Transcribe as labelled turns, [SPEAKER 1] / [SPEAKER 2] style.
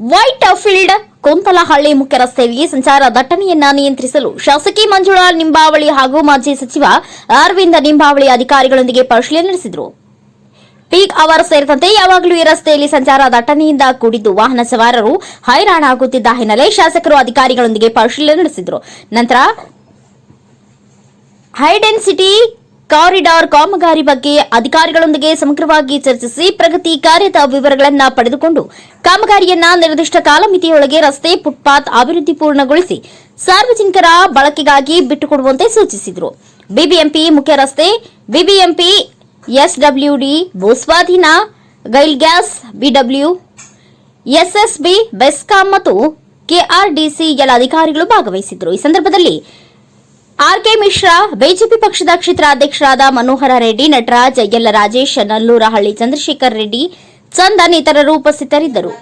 [SPEAKER 1] White field ಕೊಂತಲಹಳ್ಳಿ ಮುಖ್ಯ ರಸ್ತೆಯಲ್ಲಿ ಸಂಚಾರ ದಟ್ಟಣೆಯನ್ನ ನಿಯಂತ್ರಿಸಲು ಶಾಸಕಿ ಮಂಜುಳಾ ನಿಂಬಾವಳಿ ಹಾಗೂ ಮಾಜಿ ಸಚಿವ ಅರವಿಂದ ನಿಂಬಾವಳಿ ಅಧಿಕಾರಿಗಳೊಂದಿಗೆ ಪರಿಶೀಲನೆ ನಡೆಸಿದರು. ಪೀಕ್ ಅವರ್ ಸೇರಿದಂತೆ ಯಾವಾಗಲೂ ಈ ರಸ್ತೆಯಲ್ಲಿ ಸಂಚಾರ ದಟ್ಟಣೆಯಿಂದ ಕೂಡಿದ್ದು ವಾಹನ ಸವಾರರು ಹೈರಾಣಾಗುತ್ತಿದ್ದ ಹಿನ್ನೆಲೆ ಶಾಸಕರು ಅಧಿಕಾರಿಗಳೊಂದಿಗೆ ಪರಿಶೀಲನೆ ನಡೆಸಿದರು. ನಂತರ ಹೈಡೆನ್ಸಿಟಿ ಕಾರಿಡಾರ್ ಕಾಮಗಾರಿ ಬಗ್ಗೆ ಅಧಿಕಾರಿಗಳೊಂದಿಗೆ ಸಮಗ್ರವಾಗಿ ಚರ್ಚಿಸಿ ಪ್ರಗತಿ ಕಾರ್ಯದ ವಿವರಗಳನ್ನು ಪಡೆದುಕೊಂಡು ಕಾಮಗಾರಿಯನ್ನ ನಿರ್ದಿಷ್ಟ ಕಾಲಮಿತಿಯೊಳಗೆ ರಸ್ತೆ, ಫುಟ್ಪಾತ್ ಅಭಿವೃದ್ಧಿ ಪೂರ್ಣಗೊಳಿಸಿ ಸಾರ್ವಜನಿಕರ ಬಳಕೆಗಾಗಿ ಬಿಟ್ಟುಕೊಡುವಂತೆ ಸೂಚಿಸಿದರು. ಬಿಬಿಎಂಪಿ ಮುಖ್ಯ ರಸ್ತೆ, ಬಿಬಿಎಂಪಿ ಎಸ್ಡಬ್ಲ್ಯೂಡಿ, ಭೂಸ್ವಾಧೀನ GAIL gas, BW, SSB, BESCOM ಮತ್ತು ಕೆಆರ್ಡಿಸಿ ಎಲ್ಲ ಅಧಿಕಾರಿಗಳು ಭಾಗವಹಿಸಿದ್ದರು. ಈ ಸಂದರ್ಭದಲ್ಲಿ ಆರ್ಕೆ ಮಿಶ್ರಾ, ಬಿಜೆಪಿ ಪಕ್ಷದ ಕ್ಷೇತ್ರ ಅಧ್ಯಕ್ಷರಾದ ಮನೋಹರ ರೆಡ್ಡಿ, ನಟರಾಜ್ ಎಲ್ಲ ರಾಜೇಶ್, ನಲ್ಲೂರಹಳ್ಳಿ ಚಂದ್ರಶೇಖರ್ ರೆಡ್ಡಿ, ಚಂದನ್ ಇತರರು ಉಪಸ್ಥಿತರಿದ್ದರು.